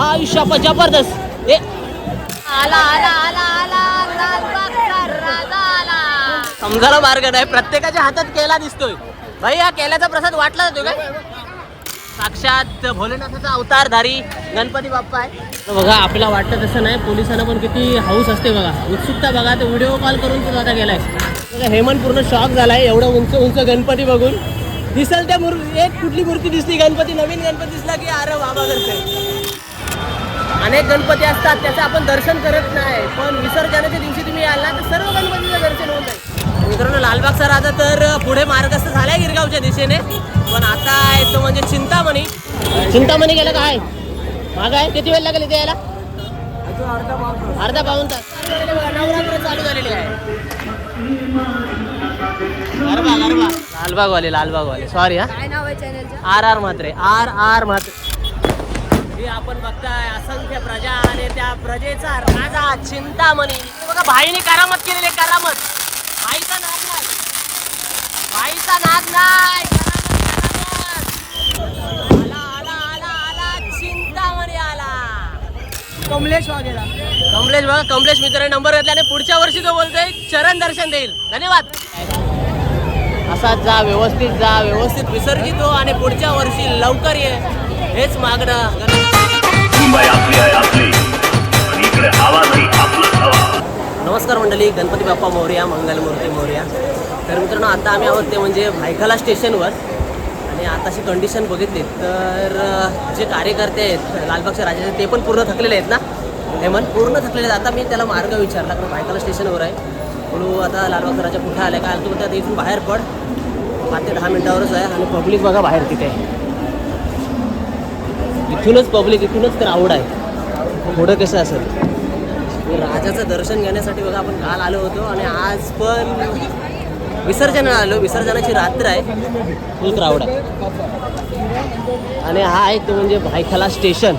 आयुष्या जबरदस्त. ए. आला आला आला समजायला मार्ग नाही प्रत्येकाच्या हातात केला दिसतोय. भाई हा केल्याचा प्रसाद वाटला जातो काय साक्षात भोलेनाथाचा अवतारधारी गणपती बाप्पा आहे. बघा आपल्याला वाटतं तसं नाही पोलिसांना पण किती हाऊस असते बघा. उत्सुकता बघा ते व्हिडिओ कॉल करून तो आता गेलाय. बघा हेमंत पूर्ण शॉक झालाय एवढं उंच उंच गणपती बघून. दिसल त्या मूर एक कुठली मूर्ती दिसली? गणपती नवीन गणपती दिसला की अरे बाबा करते अनेक गणपती असतात त्याचं आपण दर्शन करत नाही. पण विसर्जनाच्या दिवशी तुम्ही ना तर सर्व गणपतीचं दर्शन होऊन जाईल. मित्रांनो लालबागचा राजा तर पुढे मार्गस्थ झालाय गिरगावच्या दिशेने. पण आता आहे तो म्हणजे चिंतामणी. चिंतामणी गेलं काय? माग आहे? किती वेळ लागेल इथे यायला? अर्धा पाऊन तास. नवरात्र चालू झालेली आहे. लालबागवाले लालबागवाले. सॉरी हा. काय नाव आहे चॅनलचं R R Mhatre. R R Mhatre. ही आपण बघताय असंख्य प्रजा आणि त्या प्रजेचा राजा चिंतामणी. बघा भाईने करामत केलेली करामत. भाईचा नाद नाही. भाईचा नाद नाही. कमलेश वगैरे कमलेश बघा कमलेश मित्राने नंबर घेतला आणि पुढच्या वर्षी तो बोलतोय चरण दर्शन देईल. धन्यवाद. असाच जा व्यवस्थित जा व्यवस्थित विसर्जित हो आणि पुढच्या वर्षी लवकर ये. हेच मागणं. मुंबई आपली आहे आपली. आणि इकडे आपलाच हवा. नमस्कार मंडळी गणपती बाप्पा मोर्या मंगलमूर्ती मोर्या. तर मित्रांनो आता आम्ही आहोत ते म्हणजे भायखला स्टेशनवर. आणि आताची कंडिशन बघितली तर जे कार्यकर्ते आहेत लालबागच्या राजाचे ते पण पूर्ण थकलेले आहेत ना? हेमंत पूर्ण थकलेले आहेत. आता मी त्याला मार्ग विचारला कारण भायखला स्टेशनवर आहे. म्हणून आता लालबागचा राजा कुठे आला काय तू म्हणते आता इथून बाहेर पड. पाच ते दहा मिनिटावरच आहे आणि पब्लिक बघा बाहेर तिथे. इथूनच पब्लिक इथूनच तर आवड आहे. पुढं कसं असेल? राजाचं दर्शन घेण्यासाठी बघा आपण काल आलो होतो आणि आज पण विसर्जनाला आलो. विसर्जनाची रात्र आहे. फुल क्राऊड आहे. आणि हा आहे तो म्हणजे भायखला स्टेशन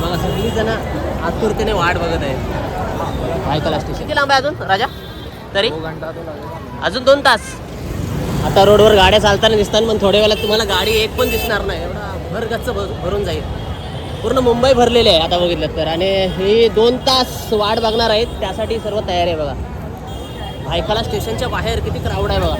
बघा सगळी जण आतुरतेने वाट बघत आहे भायखला स्टेशन किती लांब आहे अजून राजा? तरी? अजून दोन तास. आता रोडवर गाड्या चालताना दिसतात पण थोड्या वेळात तुम्हाला गाडी एक पण दिसणार नाही. एवढा भरगच्च भर- भरून जाईल. पूर्ण मुंबई भरलेली आहे आता बघितलं तर. आणि हे दोन तास वाट बघणार आहेत. त्यासाठी सर्व तयारी आहे बघा. भायखाला स्टेशनच्या बाहेर किती क्राऊड आहे बघा.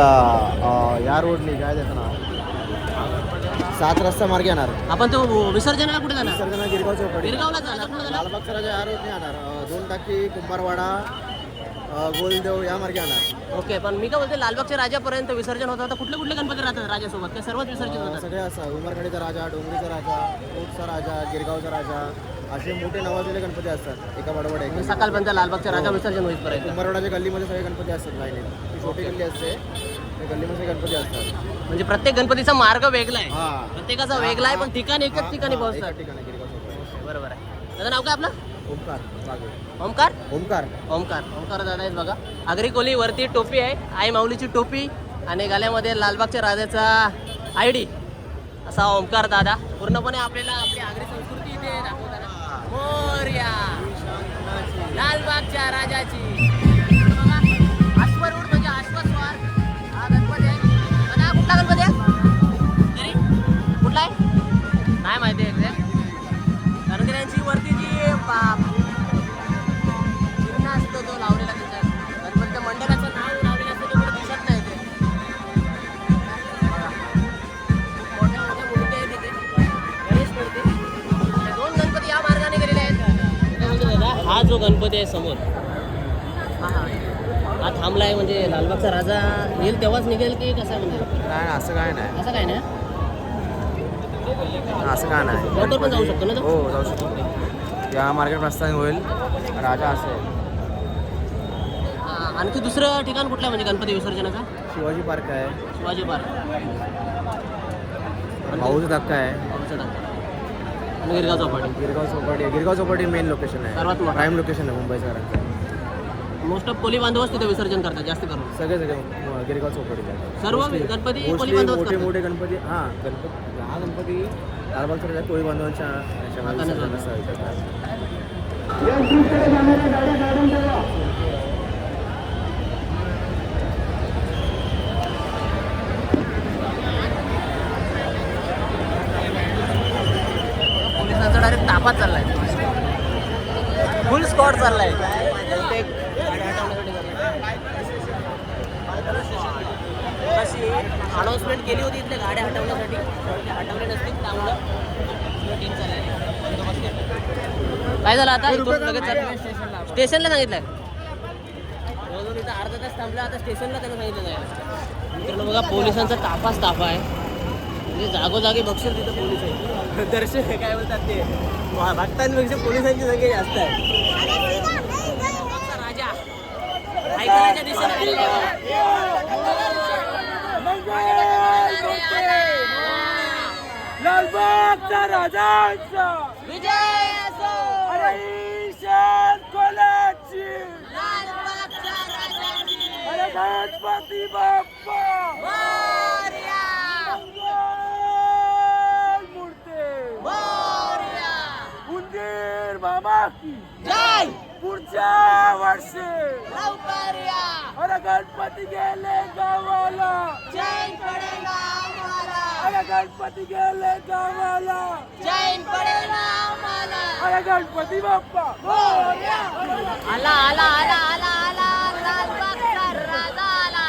आपला या रोडने काय त्याचं नाव? सात रस्ता मार्गे येणार. आपण तो विसर्जनाला कुठे जाणार? सर्जना गिरगाव चौकडे. गिरगावला जाणार. राजा या रोडने येणार. दोन टाकी कुंभारवाडा गोलदेव या मार्गे येणार. ओके पण मी काय बोलते लालबागच्या राजापर्यंत विसर्जन होतं कुठले कुठले गणपती राहतात राजासोबत? ते सर्वच विसर्जित अं, होतात. सगळे असं उमरखेडचा राजा डोंगरीचा राजा कोटचा राजा गिरगावचा राजा असे मोठे नवाजलेले गणपती असतात. एका बडबड सकाळपर्यंत लालबागच्या राजा विसर्जन होईपर्यंत. कुंभारवाड्याच्या गल्लीमध्ये सगळे गणपती असतात लाईनीत ती छोटी गल्ली असते. त्या गल्लीमध्ये गणपती असतात. म्हणजे प्रत्येक गणपतीचा मार्ग वेगळा आहे. हा. प्रत्येकाचा वेगळा आहे पण ठिकाण एकच ठिकाणी हा, पोहोचतात. एकाच ठिकाणी गिरगाव चौकडे बरोबर आहे. त्याचं नाव काय आपलं? ओमकार बागे ओमकार? ओमकार. ओमकार. ओमकार दादा आहेत बघा. आगरी कोली वरती टोपी आहे. आई माऊलीची टोपी आणि गाल्यामध्ये लालबागच्या राजाचा आय डी. असा ओमकार दादा. पूर्णपणे आपल्याला आपली आगरी संस्कृती इथे दाखवताना. मोरया. हा जो गणपती आहे समोर हा हा हा थांबलाय म्हणजे लालबागचा राजा येईल तेव्हाच निघेल की कसं आहे म्हणजे नाही असं काय नाही. असं काय नाही? असं काय नाही. लवकर पण जाऊ शकतो ना तो? हो जाऊ शकतो. या मार्केट प्रस्थान होईल राजा असेल. हा, आणखी दुसरं ठिकाण कुठलं आहे म्हणजे गणपती विसर्जनाचा? शिवाजी पार्क आहे. शिवाजी पार्क. भाऊचा धक्का आहे. आणि गिरगाव चौपाटी गिरगाव चौपाटी आहे गिरगाव चौपाटी मेन लोकेशन आहे सर्वात मोठं. प्राईम लोकेशन आहे मुंबईचं मोस्ट ऑफ कोली बांधवच तिथे विसर्जन करतात जास्त करून सगळे सगळे म- गिरगाव चौपाटीला. सर्व गणपती कोळी बांधवच मोठे करतात. मोठे गणपती हां गणपती हा गणपती लालबागच्या कोळी बांधवांच्या विसर्जन करतात. ताफा चाललाय फुल स्कॉट चाललाय. कशी अनाऊन्समेंट केली होती इथल्या गाड्या हटवण्यासाठी. हटवले नसतील त्यामुळं टीम केला. काय झालं आता? लगेच? स्टेशनला सांगितलंय. इथं अर्धा तास थांबला आता स्टेशनला त्यांना सांगितलं जायला मित्रांनो बघा पोलिसांचा ताफाच ताफा आहे. म्हणजे जागोजागी बघशील तिथं पोलीस आहे दर्शन हे काय बोलतात ते? भक्तांपेक्षा पोलिसांची संख्या जास्त आहे. राजा ऐकण्याच्या दिशेने आलेला आहे लालबागचा राजांचा. विजय असो अरे ईशान कोल्हाची लालबागच्या राजाची. अरे गणपती बाप्पा मोरया! मंगल मूर्ती मोरया! उंदीर मामा की जय. पुढच्या वर्षी. अरे गणपती गेले गावाला. आम्हाला अरे गणपती गेले गावाला. पडेगा आम्हाला अरे गणपती बाप्पा. आला आला आला आला आला लालबागचा राजा आला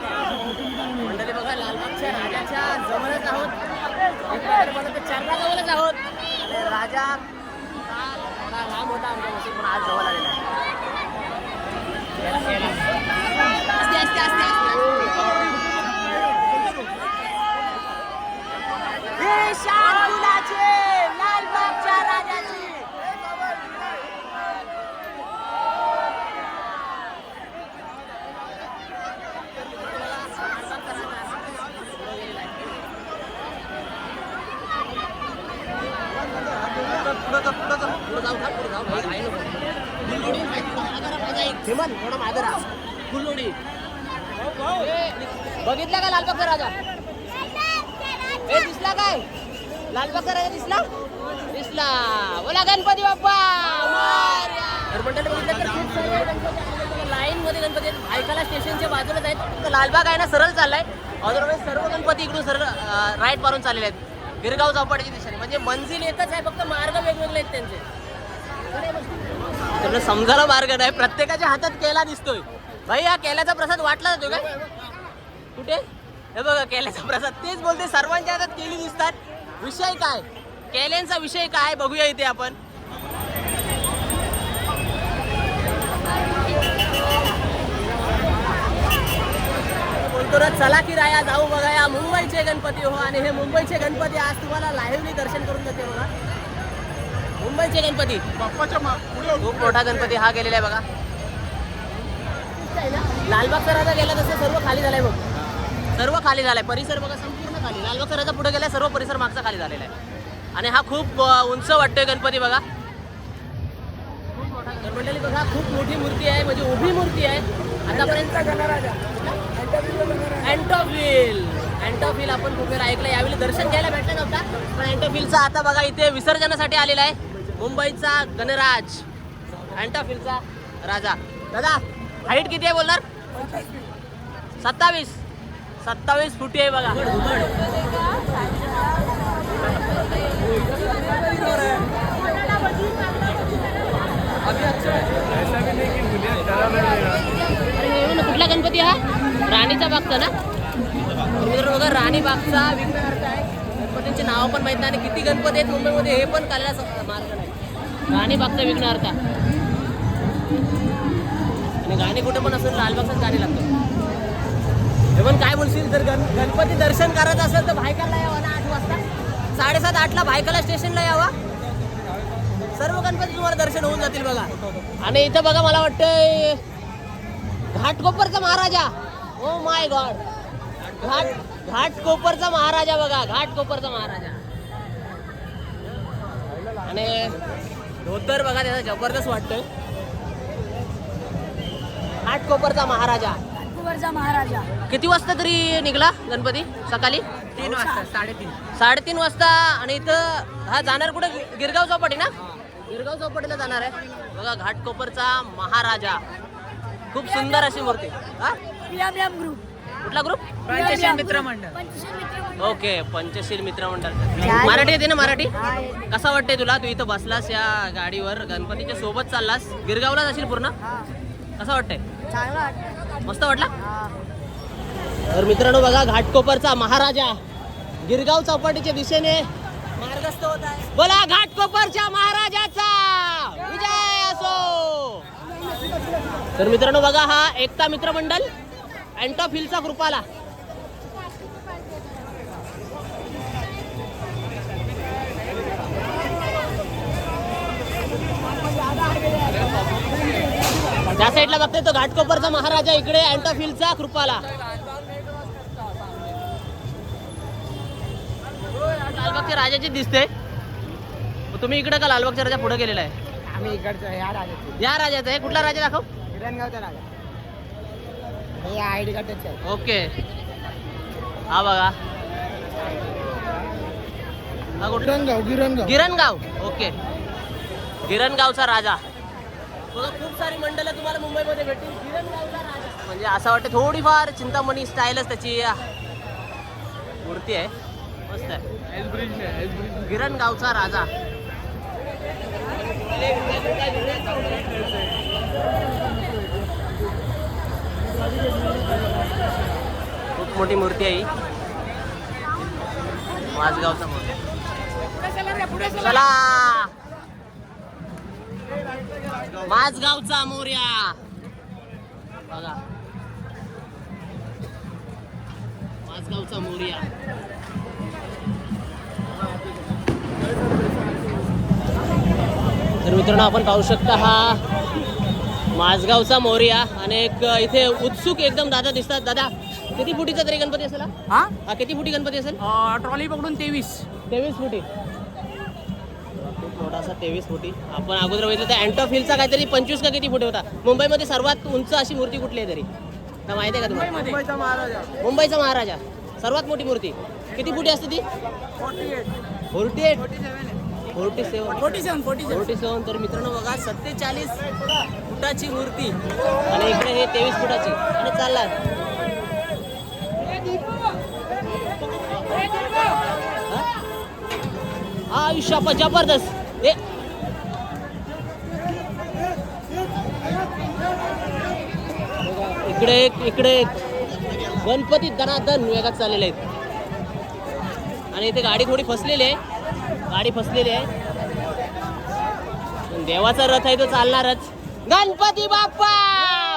मंडळी बघा लालबागच्या राजाच्या जवळच आहोत एक प्रकारे म्हणलं तर चरणाजवळच आहोत आणि राजा काल थोडा लांब होता आमच्यापासून पण आज जवळ आलेला आहे असते असते असते हे शान कुणाचे? लालबागच्या राजाची पुढं जाऊ का? पुढं जाऊ भाई, घाई नको. फुललोडी, मागं राहा, माझा एक थेमान, थोडा मागं राहा. फुललोडी. ए, बघितला का लालबागचा राजा ए दिसला काय लालबागचा राजा दिसला दिसला बोला गणपती बाप्पा मोरया. तर मंडळी बघितलं तर खूप सारे गणपती आहेत. लाईन मध्ये गणपती आहेत ऐकायला स्टेशनच्या बाजूलाच आहेत तर लालबाग आहे ना सरळ चाललाय अदरवाईज सर्व गणपती इकडून सरळ राईट चाललेले आहेत. गिरगाव चौपाटीच्या दिशेने. म्हणजे मंजिल एकच आहे फक्त मार्ग वेगवेगळे आहेत त्यांचे. त्यांना समजायला मार्ग नाही. प्रत्येकाच्या हातात केला दिसतोय. भाई हा केल्याचा प्रसाद वाटला जातो काय कुठे? हे बघा केल्याचा प्रसाद. तेच बोलते सर्वांच्या हातात केली दिसतात. विषय काय? केल्यांचा विषय काय? बघूया इथे आपण. ना चला की राया जाऊ बघा या मुंबईचे गणपती हो आणि हे मुंबईचे गणपती आज तुम्हाला लाईव्हली दर्शन करून देते बघा. मुंबईचे गणपती. खूप मोठा गणपती हा गेलेला आहे बघा. लालबागचा राजा गेला तसं सर्व खाली झालंय बघ. सर्व खाली झालाय. परिसर बघा संपूर्ण खाली. लालबागचा राजा पुढे गेलाय सर्व परिसर मागचा खाली झालेला आहे. आणि हा खूप उंच वाटतोय गणपती बघा. खूप मोठा तर मंडळी बघा खूप मोठी मूर्ती आहे म्हणजे उभी मूर्ती आहे. आतापर्यंत अँटोफिल. अँटोफिल आपण खूप वेळा ऐकलं यावेळी दर्शन घ्यायला भेटलं नव्हता. पण अँटोफिलचा आता बघा इथे विसर्जनासाठी आलेला आहे. मुंबईचा गणराज. अँटोफिलचा राजा. दादा हाईट किती आहे बोलणार? सत्तावीस. सत्तावीस फुटी आहे बघा. हे। कुठला गणपती हा? राणीचा बागचा ना? मित्रांनो बघा राणी बागचा विघ्नहर्ता आहे. गणपतींची नाव पण माहीत नाही आणि किती गणपती आहेत मुंबईमध्ये हे पण कळण्याचा मार्ग नाही. राणी बागचा विघ्नहर्ता आणि गाणी कुठे पण असेल लालबागचाच गाणी लागतं हे पण काय बोलशील? जर गण गणपती दर्शन करत असेल तर भायकाला यावा ना आठ वाजता? साडेसात आठला भायकाला स्टेशनला यावा? सर्व गणपती तुम्हाला दर्शन होऊन जातील बघा. आणि इथं बघा मला वाटतंय घाटकोपरचा महाराजा. ओ माय गॉड घाट घाटकोपरचा महाराजा बघा घाटकोपरचा महाराजा. आणि धोतर बघा त्याचा जबरदस्त वाटतोय. घाटकोपरचा महाराजा. अक्टोबरचा महाराजा. किती वाजता तरी निघला गणपती सकाळी? तीन वाजता साडेतीन. साडेतीन वाजता. आणि इथं हा जाणार कुठे? गिरगाव चौपाटी ना? गिरगाव चौपाटीला जाणार आहे. बघा घाटकोपरचा महाराजा. खूप सुंदर अशी मूर्ती. हा? यम यम ग्रुप कुठला ग्रुप पंचशील मित्र मंडळ. पंचशील मित्र ओके पंचशील मित्रमंडळ मराठी येते ना मराठी? कसा वाटते तुला? तू इथं बसलास या गाडीवर गणपतीच्या सोबत चाललास. गिरगावला जाशील पूर्ण? कसं वाटतंय? चांगला मस्त वाटला? तर मित्रांनो बघा घाटकोपरचा महाराजा गिरगाव चौपाटीच्या दिशेने मार्गस्थ होत आहे. बोला घाटकोपरच्या महाराजाचा! विजय असो! तर मित्रांनो बघा हा एकता मित्रमंडळ अँटॉप हिलचा कृपाला त्या साईडला बघते तो घाटकोपरचा महाराजा इकडे अँटॉप हिलचा कृपाला लालबागच्या राजाची दिसते. तुम्ही इकडे का लालबागच्या राजा पुढे गेलेला आहे? आम्ही इकडचं या राजाचा आहे. कुठला राजा दाखव. हिरणगावचा राजा. हे आय डी कार्डच आहे. ओके. हा बघा. हा गिरणगाव गिरणगाव. गिरणगाव. ओके. गिरणगावचा राजा. बघा खूप सारी मंडळं तुम्हाला मुंबईमध्ये भेटतील. गिरणगावचा राजा. म्हणजे असं वाटतं थोडीफार चिंतामणी स्टाईलच त्याची मूर्ती आहे. मस्त आहे. गिरणगावचा राजा. खूप मोठी मूर्ती आहे माझगावचा मूर्ती चला! माझगावचा मोर्या! बघा. माझगावचा मोर्या. तर मित्रांनो आपण पाहू शकता हा माझगावचा मोर्या आणि एक इथे उत्सुक एकदम दादा दिसतात. दादा किती फुटीचा तरी गणपती असेल हा? हा? हा किती फुटी गणपती असेल? ट्रॉली पकडून तेवीस. तेवीस फुटी. असा तेवीस फुटी. आपण अगोदर बघितलं तर अँटॉफ हिलचा काहीतरी पंचवीस का किती फुटे होता? मुंबईमध्ये सर्वात उंच अशी मूर्ती कुठली आहे तरी? तर माहिती आहे का तुम्हाला? मुंबईचा महाराजा. मुंबईचा महाराजा. सर्वात मोठी मूर्ती. किती फुटी असते ती? Forty eight. Forty seven forty seven. Forty seven. तर मित्रांनो बघा सत्तेचाळीस फुटाची मूर्ती. आणि इकडे हे तेवीस फुटाची. आणि चालला. आयुष्य आपण जबरदस्त. ए. इकडे एक इकडे एक. गणपती दनादन वेगात चाललेले आहेत. आणि इथे गाडी थोडी फसलेली आहे. गाडी फसलेली आहे. देवाचा रथ आहे तो चालणारच. गणपती बाप्पा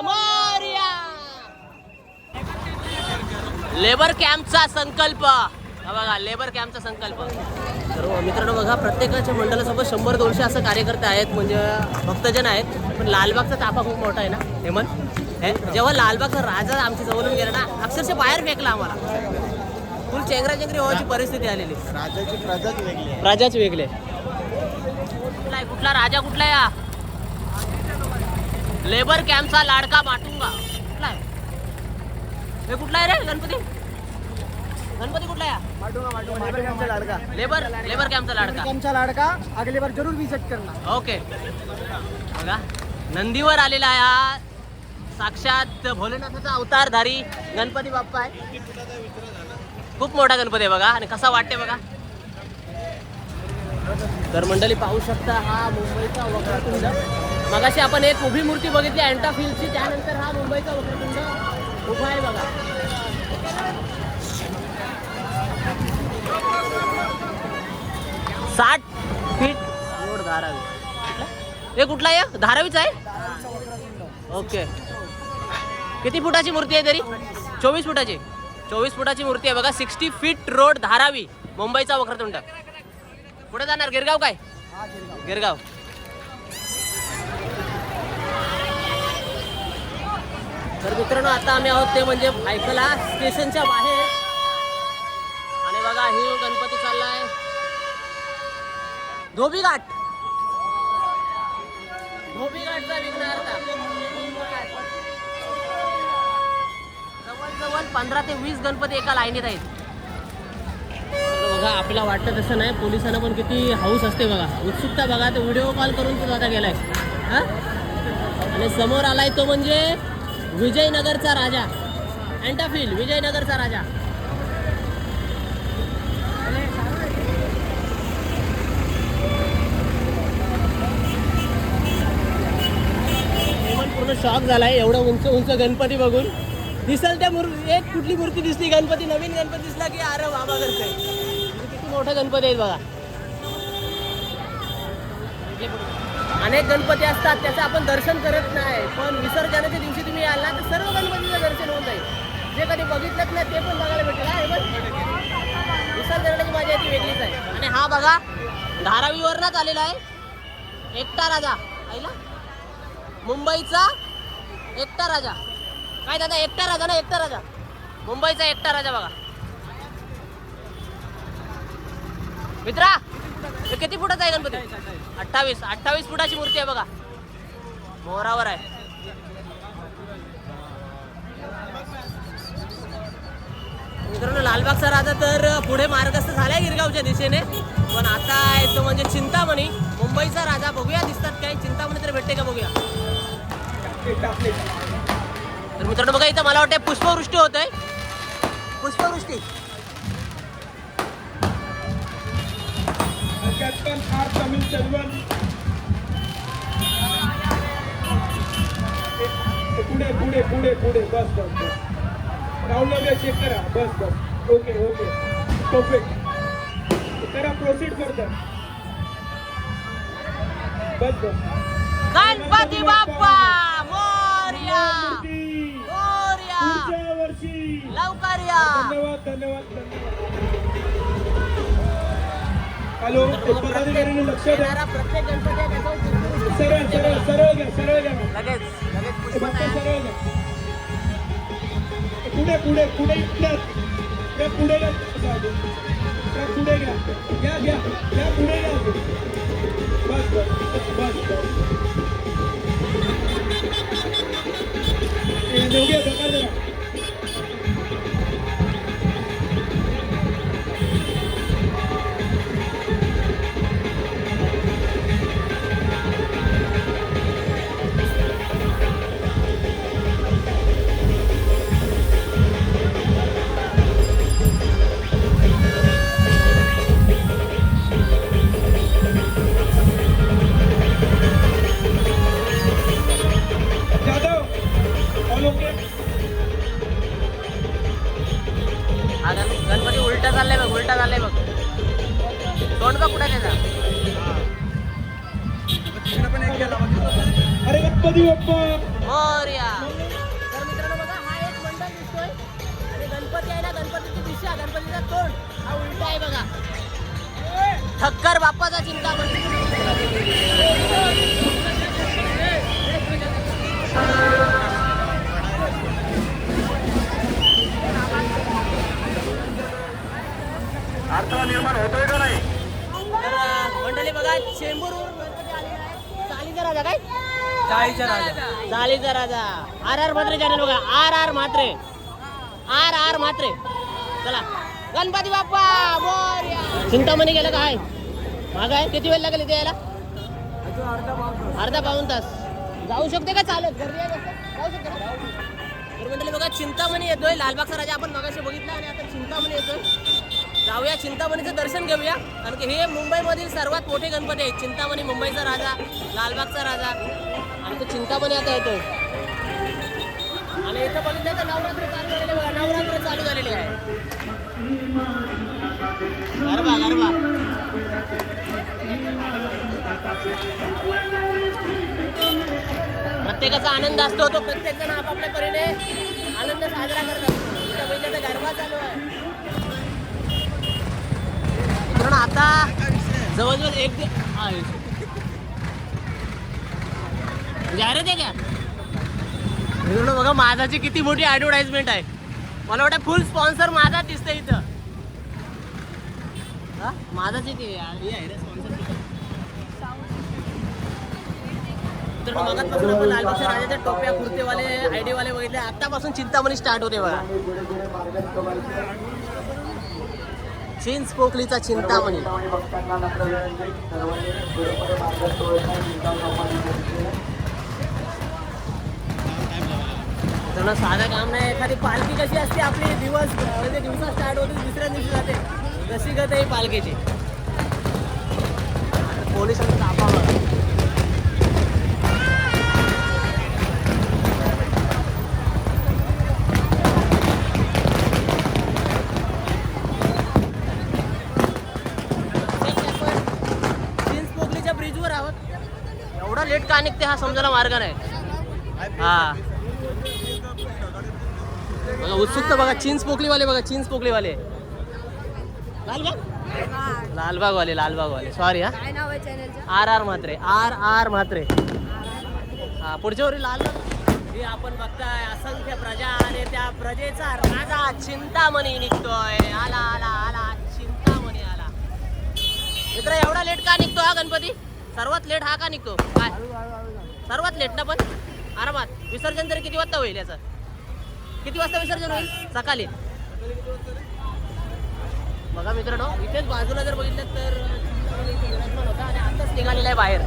मोरया. लेबर कॅम्पचा संकल्प. हा बघा लेबर कॅम्पचा संकल्प. तर मित्रांनो बघा प्रत्येकाच्या मंडळासोबत शंभर दोनशे असं कार्यकर्ते आहेत म्हणजे भक्तजन आहेत पण लालबागचा ताफा खूप मोठा आहे ना हेमंत? हे जेव्हा लालबागचा राजा आमच्या जवळून गेला ना अक्षरशः बाहेर फेकला आम्हाला. फुल चेंगरा चेंगरी व्हायची परिस्थिती आलेली. राजाची प्रजाच वेगळी राजाच वेगळे. कुठला कुठला राजा कुठला हा लेबर कॅम्पचा लाडका माटुंगा. कुठला आहे? हे कुठला आहे रे? गणपती? गणपती कुठला आहे? आमचा लाडका. लेबर लेबर कॅम्पचा लाडका. आमचा लाडका. अगली बार जरूर विजिट करना ओके. बघा. नंदीवर आलेला आहे हा साक्षात भोलेनाथाचा अवतारधारी गणपती बाप्पा आहे. खूप मोठा गणपती आहे बघा. आणि कसा वाटते बघा? तर मंडळी पाहू शकता हा मुंबईचा वक्रतुंड. मगाशी आपण एक उभी मूर्ती बघितली अँटाफिलची त्यानंतर हा मुंबईचा वक्रतुंड उभा आहे बघा. साठ फीट रोड धारावी. हे कुठला आहे? धारावीच आहे? ओके. किती फुटाची मूर्ती आहे तरी? चोवीस फुटाची. चोवीस फुटाची मूर्ती आहे बघा. सिक्स्टी फीट रोड धारावी मुंबईचा वक्रतुंड. पुढे जाणार. गिरगाव काय? गिरगाव. तर मित्रांनो आता आम्ही आहोत ते म्हणजे भायकला स्टेशनच्या बाहेर. आणि बघा ही गणपती चाललाय. धोबी घाट धोबी घाटचा विघ्नहर्ता. जवळजवळ पंधरा ते वीस गणपती एका लाईनीत आहेत. बघा आपल्याला वाटतं तसं नाही पोलिसांना पण किती हाऊस असते बघा. उत्सुकता बघा तो व्हिडिओ कॉल करून तो आता गेलाय. हा? आणि समोर आलाय तो म्हणजे विजयनगरचा राजा. अँटाफिल विजयनगरचा राजा. पूर्ण शॉक झालाय एवढं उंच उंच गणपती बघून. दिसल त्या मूर् एक कुठली मूर्ती दिसली गणपती नवीन गणपती दिसला की अरे बाबा करते किती मोठा गणपती आहेत बघा. अनेक गणपती असतात त्याचं आपण दर्शन करत नाही. पण विसर्जनाच्या दिवशी तुम्ही आला तर सर्व गणपतीचं दर्शन होऊन जाईल. जे कधी बघितलंच नाही ते पण बघायला भेटेल आहे हेमंत विसर्जनाची मजा ती वेगळीच आहे. आणि हा बघा धारावीवरनच आलेला आहे. एकटा राजा. ऐला मुंबईचा एकटा राजा. काय दादा एकटा राजा ना एकटा राजा? मुंबईचा एकटा राजा बघा. मित्रा किती फुटाचा आहे गणपती? अठ्ठावीस अठ्ठावीस फुटाची मूर्ती आहे बघा. मोहरावर आहे. मित्रांनो लालबागचा राजा तर पुढे मार्गस्थ झालाय गिरगावच्या दिशेने. पण आता आहे तो म्हणजे चिंतामणी. मुंबईचा राजा बघूया दिसतात काय चिंतामणी तर भेटते का बघूया? तर मित्रांनो बघा इथं मला वाटतं पुष्पवृष्टी होत आहे पुष्पवृष्टी. पुढे पुढे पुढे पुढे बस बस बस. राहुल चेक करा. बस बस. ओके ओके परफेक्ट करा प्रोसीड करता बस बस. गणपती बाप्पा! मोर्या! मोर्या! वर्षी. लवकर या! धन्यवाद धन्यवाद धन्यवाद. हॅलो पदाधिकाऱ्यांनी लक्ष द्या येणारा प्रत्येक गणपती आहे त्याच्यावर पुष्पवृष्टी सरळ सरळ सरळ घ्या सरळ घ्या लगेच लगेच हे पुष्प फक्त नाही सरळ घ्या पुढे पुढे पुढे इथल्यात त्या पुढे घ्या त्या पुढे घ्या घ्या घ्या घ्या पुढे घ्या बस बस बस बस हे देऊ घ्या धक्का जरा चाललाय बघ उलटा चाललाय बघ. तोंड बघ कुठे त्याचा अरे गणपती बाप्पा! मोर्या. तर मित्रांनो बघा हा एक मंडळ दिसतोय. आणि गणपती आहे ना गणपतीची दिशा गणपतीचा तोंड. हा उलटा आहे बघा. ठक्कर बाप्पाचा चिंता अडथळा निर्माण होतोय का नाही? मंडळी बघा चालीचा राजा काय? चालीचा राजा. आर आर म्हात्रे चॅनल बघा. R R Mhatre. R R Mhatre. चला. गणपती बाप्पा मोरया. चिंतामणी गेलं काय माग आहे? किती वेळ लागेल इथे यायला? अर्धा पाऊन तास. जाऊ शकते का चालत? जास्त? जाऊ शकते? तर मंडळी बघा चिंतामणी येतोय. लालबागचा राजा आपण मगाशी बघितला आणि आता चिंतामणी येतोय. जाऊया चिंतामणीचं दर्शन घेऊया. कारण की हे मुंबईमधील सर्वात मोठे गणपती आहेत. चिंतामणी मुंबईचा राजा लालबागचा राजा. आणि तो चिंतामणी आता येतोय. आणि इथं बघितलं तर नवरात्र चालू झालेले नवरात्र चालू झालेले आहे. गरबा गरबा. प्रत्येकाचा आनंद असतो तो प्रत्येक जण आपापल्या परीने आनंद साजरा करतात. इथं बघितलं तर गरबा चालू आहे मित्रांनो आता जवळजवळ एक ते हा, येतो. जाहिरात आहे का? बघा माझाची किती मोठी ऍडव्हर्टाइजमेंट आहे. मला वाटतं फुल स्पॉन्सर माझा दिसतंय इथं. माझा माझाची ती हे आपण लालबागच्या राजाच्या टोप्या कुर्तेवाले आयडीवाले बघितले. आतापासून चिंतामणी स्टार्ट होते बघा. चिंच पोकलीचा चिंतामणी त्यांना साधं काम नाही एखादी पालखी कशी असते आपली? दिवस म्हणजे दिवसा स्टार्ट होते दुसऱ्या दिवशी जाते. तशी गत आहे पालखीची आता पोलिसांचा एवढा लेट का निघते हा समजायला मार्ग नाही. हा. बघा उत्सुकता बघा चिंच पोकलीवाले बघा चिंच पोकलीवाले लालबाग? लालबागवाले लालबागवाले. सॉरी हा. R R Mhatre R R Mhatre. हा पुढच्या वरी लालबाग हे आपण बघताय असंख्य प्रजा आणि त्या प्रजेचा राजा चिंतामणी निघतोय. आला आला आला चिंतामणी आला. मित्र एवढा लेट का निघतो हा गणपती? सर्वात लेट हा का निघतो? काय? सर्वात लेट ना पण? आरामात. विसर्जन तरी किती वाजता होईल याचं? किती वाजता विसर्जन होईल? सकाळी. बघा मित्रांनो इथेच बाजूला जर बघितलं तर होता आणि आताच निघालेला आहे बाहेर.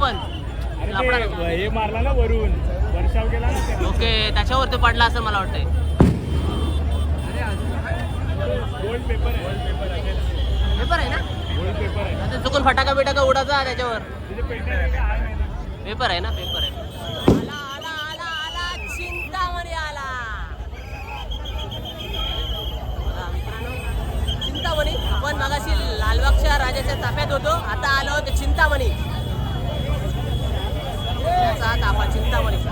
पण. अरे लफडा ते हे मारला ना वरून. वर्षाव गेला ना ओके त्याच्यावर ते पडला असं मला वाटतंय. गोल्ड पेपर आहे. गोल्ड पेपर आहे. पेपर आहे. ना? गोल्ड पेपर आहे. चुकून फटाका बिटाका उडाचा त्याच्यावर. तिथे पेटत आहे का? आहे नाही. पेपर आहे ना पेपर आहे. आला आला आला आला. चिंतामणी आला. बघा मित्रांनो, चिंतामणी. आपण मगाशी लालबागच्या राजाच्या ताफ्यात होतो. आता आलो आहोत चिंतामणी. त्याचा ताफा चिंतामणीचा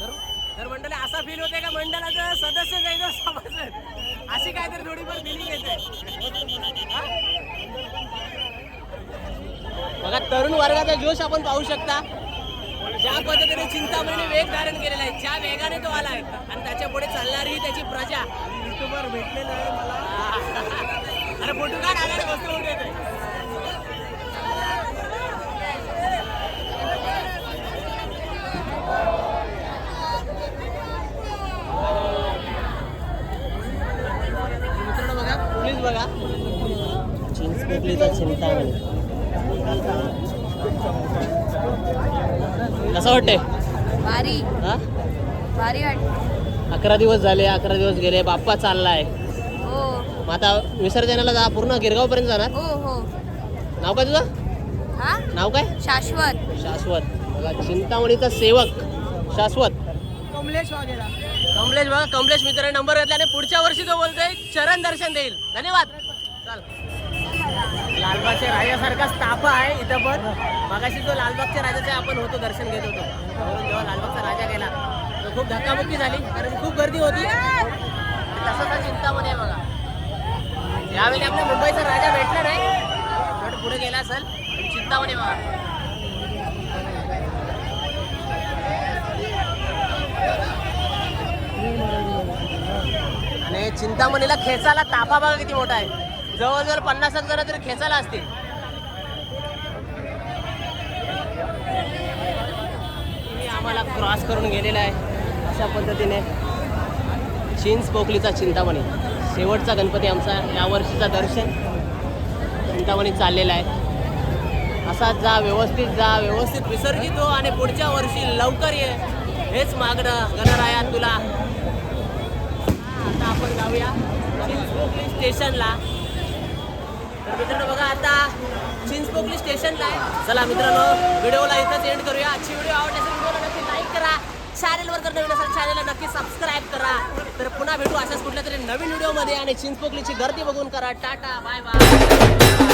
तर तर असा फील होते का मंडळाचं सदस्य जायचं सभासद अशी काहीतरी थोडीफार फिलिंग येते. हा? बघा तरुण वर्गाचा जोश आपण पाहू शकता. ज्या पद्धतीने चिंतामणीने वेग धारण केलेला आहे ज्या वेगाने तो आलाय आणि त्याच्या पुढे चालणारी ही त्याची प्रजा. युट्यूबर भेटलेलं आहे मला. अरे फोटो काढ मस्त फोटो येतोय. मित्रांनो बघा चिंच चिंतामणी. कसं वाटतंय? भारी. हा? भारी वाटत अकरा दिवस झाले अकरा दिवस गेले बाप्पा चाललाय. हो. मग आता विसर्जनाला जा पूर्ण गिरगाव पर्यंत जाणार? हो हो. नाव काय तुझं? हा? नाव काय? शाश्वत. शाश्वत. बघा चिंतामणीचा सेवक शाश्वत. कमलेश बघा कमलेश मित्राने नंबर घेतला आणि पुढच्या वर्षी तो बोलतोय चरण दर्शन देईल. धन्यवाद. लालबागच्या राजासारखाच ताफा आहे इथं पण. मगाशी जो लालबागच्या राजाचा आपण होतो दर्शन घेत होतो. म्हणून जेव्हा लालबागचा राजा गेला तर खूप धक्काबुक्की झाली कारण खूप गर्दी होती. तसं तर चिंतामणी आहे बघा. यावेळी आपल्या मुंबईचा राजा भेटला नाही पण पुढे गेला असेल पण चिंतामणी बघा. आणि चिंतामणीला खेचाला ताफा बघा किती मोठा आहे. जवळजवळ पन्नास हजार तरी खेचायला असतील. तुम्ही आम्हाला क्रॉस करून गेलेला आहे. अशा पद्धतीने चिंच पोकलीचा चिंतामणी. शेवटचा गणपती आमचा या वर्षीचा दर्शन. चिंतामणी चाललेला आहे. असाच जा व्यवस्थित जा व्यवस्थित विसर्जित हो आणि पुढच्या वर्षी लवकर ये. हेच मागणं गणराया तुला. आता आपण जाऊया. स्टेशनला मित्रांनो बघा आता चिंचपोकली स्टेशनला आहे. चला मित्रांनो व्हिडिओला इथंच एंड करूया. आजची व्हिडिओ आवडली असेल व्हिडिओला नक्की लाईक करा. चॅनलवर जर नवीन असेल चॅनलला नक्की सबस्क्राईब करा. तर पुन्हा भेटू अशाच कुठल्या तरी नवीन व्हिडिओमध्ये आणि चिंचपोकलीची गर्दी बघून करा. Tata bye bye